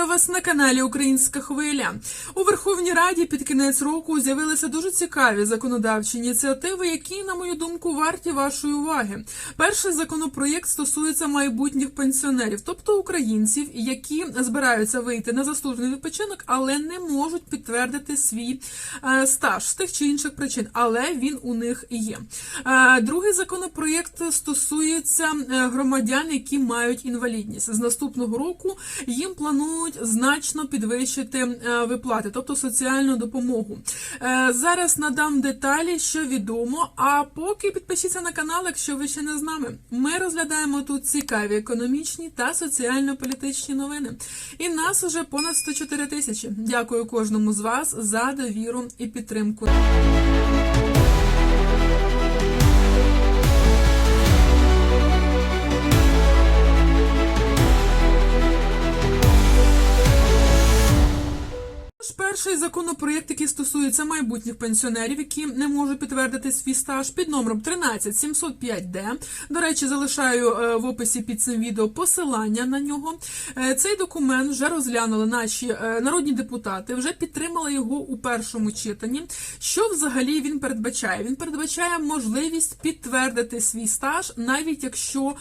Вітаю вас на каналі Українська Хвиля. У Верховній Раді під кінець року з'явилися дуже цікаві законодавчі ініціативи, які, на мою думку, варті вашої уваги. Перший законопроєкт стосується майбутніх пенсіонерів, тобто українців, які збираються вийти на заслужений відпочинок, але не можуть підтвердити свій е, стаж з тих чи інших причин, але він у них є. Е, Другий законопроєкт стосується е, громадян, які мають інвалідність. З наступного року їм планують значно підвищити е, виплати, тобто соціальну допомогу. Е, Зараз надам деталі, що відомо. А поки підпишіться на канал, якщо ви ще не з нами. Ми розглядаємо тут цікаві економічні та соціально-політичні новини. І нас уже понад 104 тисячі. Дякую кожному з вас за довіру і підтримку. Тож Перший законопроєкт, який стосується майбутніх пенсіонерів, які не можуть підтвердити свій стаж під номером 13705D. До речі, залишаю е, в описі під цим відео посилання на нього. Е, Цей документ вже розглянули наші е, народні депутати, вже підтримали його у першому читанні. Що взагалі він передбачає? Він передбачає можливість підтвердити свій стаж, навіть якщо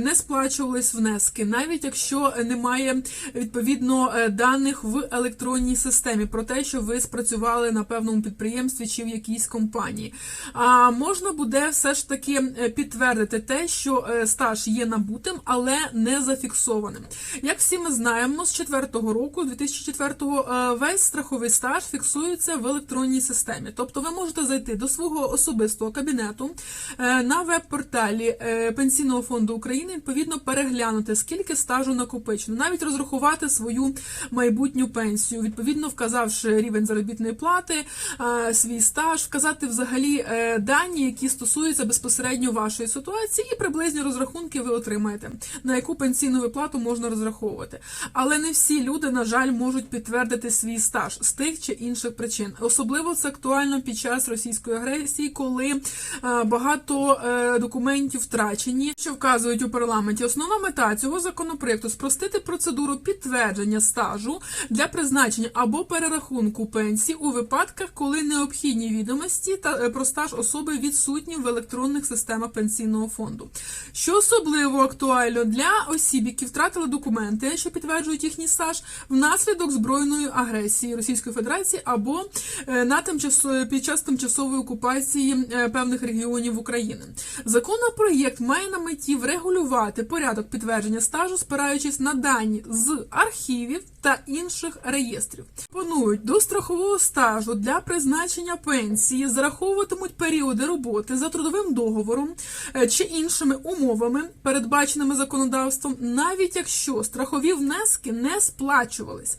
не сплачувались внески, навіть якщо немає відповідно даних в електронній системі про те, що ви спрацювали на певному підприємстві чи в якійсь компанії. А можна буде все ж таки е, підтвердити те, що е, стаж є набутим, але не зафіксованим. Як всі ми знаємо, з 4-го року, 2004-го, е, весь страховий стаж фіксується в електронній системі. Тобто ви можете зайти до свого особистого кабінету на веб-порталі Пенсійного фонду України, відповідно переглянути, скільки стажу накопичено, навіть розрахувати свою майбутню пенсію, відповідно вказавши рівень заробітної плати, е, свій стаж, вказати взагалі е, дані, які стосуються безпосередньо вашої ситуації, і приблизні розрахунки ви отримаєте, на яку пенсійну виплату можна розраховувати. Але не всі люди, на жаль, можуть підтвердити свій стаж з тих чи інших причин. Особливо це актуально під час російської агресії, коли е, багато документів втрачені, що вказують у парламенті. Основна мета цього законопроекту спростити процедуру підтвердження стажу для призначення або перерахунку пенсії у випадках, коли необхідні відомості та е, про стаж особи відсутні в електронних системах пенсійного фонду. Що особливо актуально для осіб, які втратили документи, що підтверджують їхній стаж внаслідок збройної агресії Російської Федерації або е, на тимчасо під час тимчасової окупації е, певних регіонів України. Законопроєкт має на меті врегулювати порядок підтвердження стажу, спираючись на дані з архівів та інших реєстрів. Пропонують до страхового стажу для призначення пенсії зараховуватимуть періоди роботи за трудовим договором е, чи іншими умовами, передбаченими законодавством, навіть якщо страхові внески не сплачувались.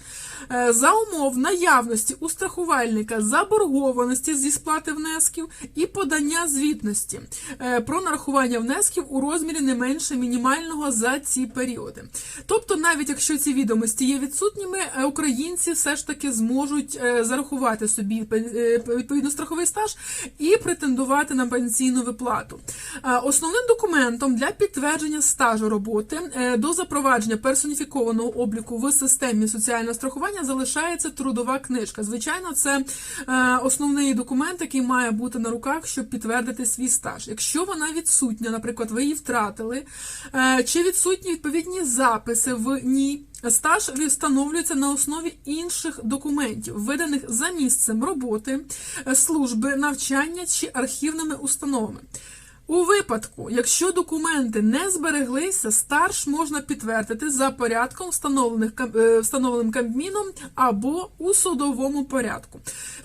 Е, За умов наявності у страхувальника заборгованості зі сплати внесків і подання звітності е, про нарахування внесків у розмірі не менше мінімального за ці періоди. Тобто, навіть якщо ці відомості є відсутніми, українці все ж таки зможуть е, зарахувати собі пен- е, відповідно страховий стаж і претендувати на пенсійну виплату. Е, Основним документом для підтвердження стажу роботи е, до запровадження персоніфікованого обліку в системі соціального страхування залишається трудова книжка. Звичайно, це е, основний документ, який має бути на руках, щоб підтвердити свій стаж. Якщо вона відсутня, наприклад, ви її втратили, е, чи відсутні відповідні записи в ній. Стаж встановлюється на основі інших документів, виданих за місцем роботи, е, служби, навчання чи архівними установами. У випадку, якщо документи не збереглися, стаж можна підтвердити за порядком, встановлених е, встановленим Кабміном або у судовому порядку.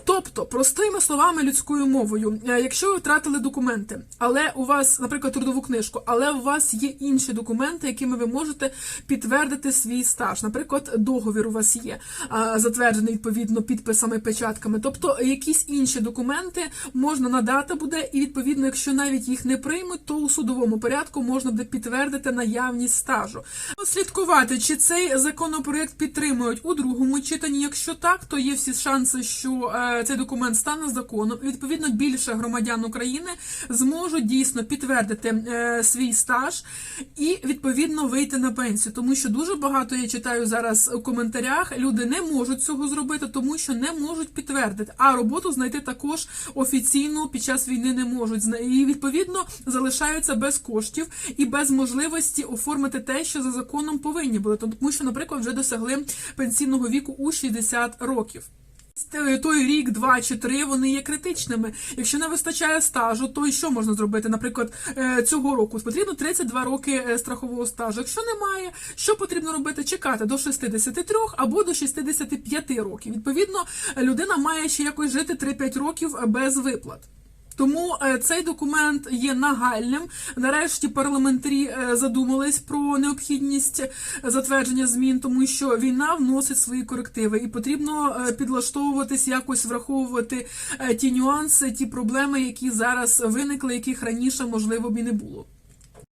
Тобто, простими словами, людською мовою, е, якщо ви втратили документи, але у вас, наприклад, трудову книжку, але у вас є інші документи, якими ви можете підтвердити свій стаж. Наприклад, договір у вас є затверджений відповідно підписами, печатками. Тобто, якісь інші документи можна надати буде, і відповідно, якщо навіть їх не приймуть, то у судовому порядку можна буде підтвердити наявність стажу. Слідкувати, чи цей законопроект підтримують у другому читанні. Якщо так, то є всі шанси, що е, цей документ стане законом, відповідно більше громадян України зможуть дійсно підтвердити е, свій стаж і відповідно вийти на пенсію, тому що дуже багато я читаю зараз у коментарях. Люди не можуть цього зробити, тому що не можуть підтвердити. А роботу знайти також офіційно під час війни не можуть. І відповідно залишаються без коштів і без можливості оформити те, що за законом повинні були, тому що, наприклад, вже досягли пенсійного віку у 60 років. Той рік, два чи три вони є критичними. Якщо не вистачає стажу, то і що можна зробити? Наприклад, е, цього року потрібно 32 роки е, страхового стажу. Якщо немає, що потрібно робити? Чекати до 63 або до 65 років. Відповідно, людина має ще якось жити 3-5 років без виплат. Тому е, цей документ є нагальним. Нарешті парламентарі е, задумались про необхідність затвердження змін, тому що війна вносить свої корективи, і потрібно е, підлаштовуватись, якось враховувати ті нюанси, ті проблеми, які зараз виникли, яких раніше можливо б і не було.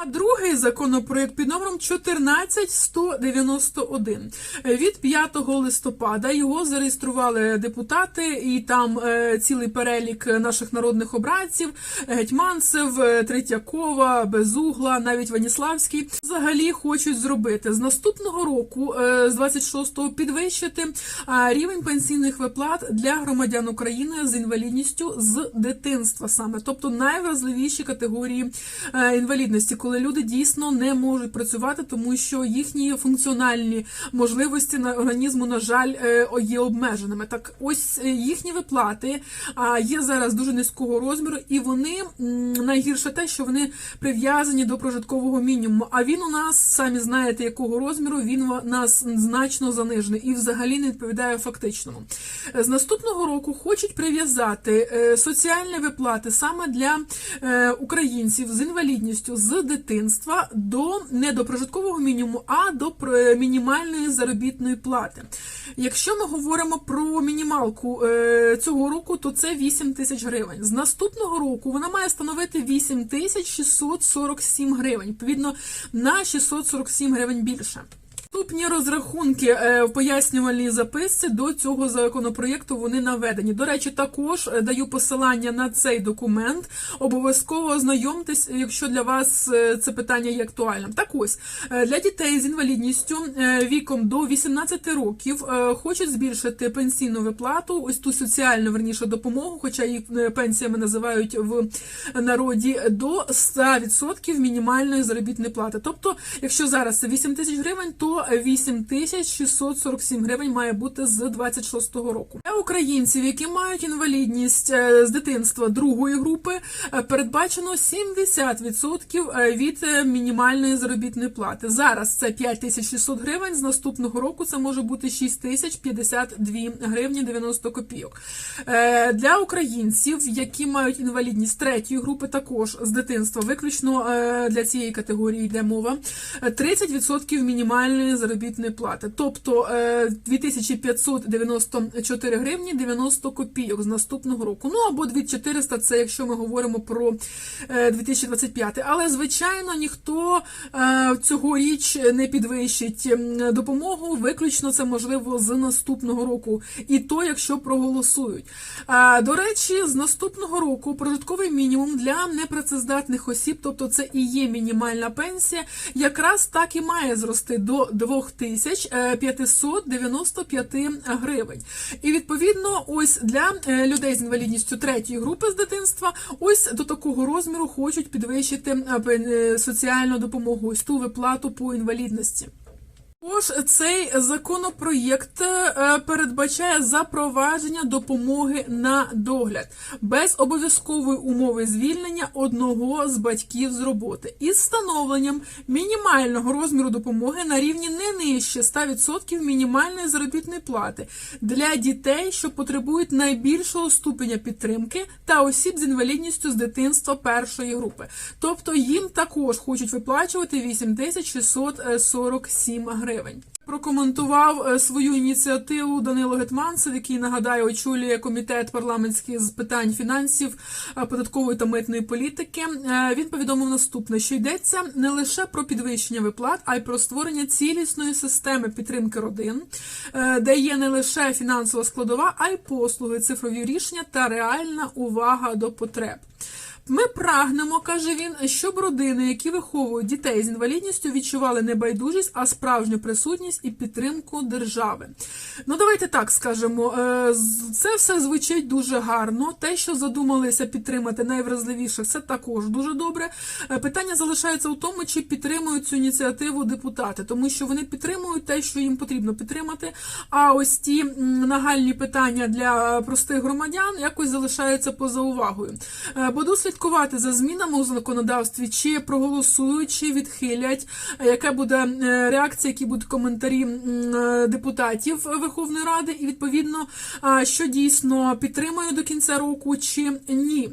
А другий законопроект під номером 14191 від 5 листопада його зареєстрували депутати, і там е, цілий перелік наших народних обранців: Гетьманцев, е, Третьякова, Безугла, навіть Ваніславський. Взагалі хочуть зробити з наступного року, е, з 26-го, підвищити рівень пенсійних виплат для громадян України з інвалідністю з дитинства, саме тобто найвразливіші категорії е, інвалідності, коли люди дійсно не можуть працювати, тому що їхні функціональні можливості на організму, на жаль, е, є обмеженими. Так, ось е, їхні виплати є зараз дуже низького розміру, і вони найгірше те, що вони прив'язані до прожиткового мінімуму. А він у нас самі знаєте, якого розміру він у нас значно занижений і взагалі не відповідає фактичному. З наступного року хочуть прив'язати е, соціальні виплати саме для українців з інвалідністю з дитинства до не до прожиткового мінімуму, а до про- мінімальної заробітної плати. Якщо ми говоримо про мінімалку е, цього року, то це 8 тисяч гривень. З наступного року вона має становити 8 тисяч 647 гривень. Відповідно, на 647 гривень більше. Наступні розрахунки е, в пояснювальній записці до цього законопроєкту вони наведені. До речі, також е, даю посилання на цей документ. Обов'язково ознайомтесь, якщо для вас е, це питання є актуальним. Так ось для дітей з інвалідністю віком до 18 років хочуть збільшити пенсійну виплату, ось ту соціальну верніше допомогу, хоча е, пенсіями називають в народі, до 100% мінімальної заробітної плати. Тобто, якщо зараз це 8 тисяч гривень, то 8 тисяч 647 гривень має бути з 26-го року. Для українців, які мають інвалідність е, з дитинства другої групи, е, передбачено 70% від е, мінімальної заробітної плати. Зараз це 5600 гривень. З наступного року це може бути 6052 гривні 90 копійок. Для українців, які мають інвалідність третьої групи, також з дитинства, виключно для цієї категорії йде мова. е, 30% мінімальної заробітної плати, тобто е, 2594 гривні 90 копійок з наступного року. Ну або 2400, це якщо ми говоримо про е, 2025. Але звичайно ніхто е, цьогоріч не підвищить допомогу. Виключно це можливо з наступного року, і то, якщо проголосують. До речі, з наступного року прожитковий мінімум для непрацездатних осіб, тобто це і є мінімальна пенсія, якраз так і має зрости до 2595 гривень. І відповідно, ось для е, людей з інвалідністю третьої групи з дитинства, ось до такого розміру хочуть підвищити е, е, соціальну допомогу, ось ту виплату по інвалідності. Також цей законопроєкт е, передбачає запровадження допомоги на догляд без обов'язкової умови звільнення одного з батьків з роботи із встановленням мінімального розміру допомоги на рівні не нижче 100% мінімальної заробітної плати для дітей, що потребують найбільшого ступеня підтримки та осіб з інвалідністю з дитинства першої групи. Тобто їм також хочуть виплачувати 8647 гривень. Прокоментував е, свою ініціативу Данило Гетманцев, який нагадаю очолює комітет парламентський з питань фінансів, е, податкової та митної політики. Е, Він повідомив наступне, що йдеться не лише про підвищення виплат, а й про створення цілісної системи підтримки родин, де є не лише фінансова складова, а й послуги, цифрові рішення та реальна увага до потреб. Ми прагнемо, каже він, щоб родини, які виховують дітей з інвалідністю, відчували не байдужість, а справжню присутність і підтримку держави. Ну, давайте так скажемо. е, Це все звучить дуже гарно. Те, що задумалися підтримати найвразливіших, це також дуже добре. Е, Питання залишається у тому, чи підтримують цю ініціативу депутати, тому що вони підтримують те, що їм потрібно підтримати. А ось ті нагальні питання для простих громадян якось залишаються поза увагою. Е, Буду слідкувати за змінами у законодавстві, чи проголосують, чи відхилять, яка буде реакція, які будуть коментарі депутатів Верховної Ради, і відповідно, що дійсно підтримую до кінця року, чи ні.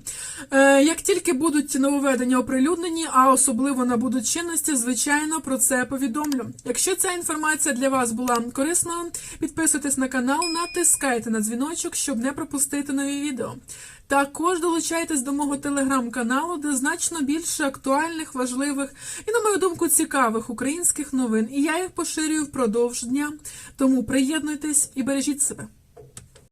Е, Як тільки будуть нововведення оприлюднені, а особливо набудуть чинності, звичайно, про це повідомлю. Якщо ця інформація для вас була корисною, підписуйтесь на канал, натискайте на дзвіночок, щоб не пропустити нові відео. Також долучайтесь до мого телеграм-каналу, де значно більше актуальних, важливих і, на мою думку, цікавих українських новин. І я їх поширюю впродовж дня. Тому приєднуйтесь і бережіть себе.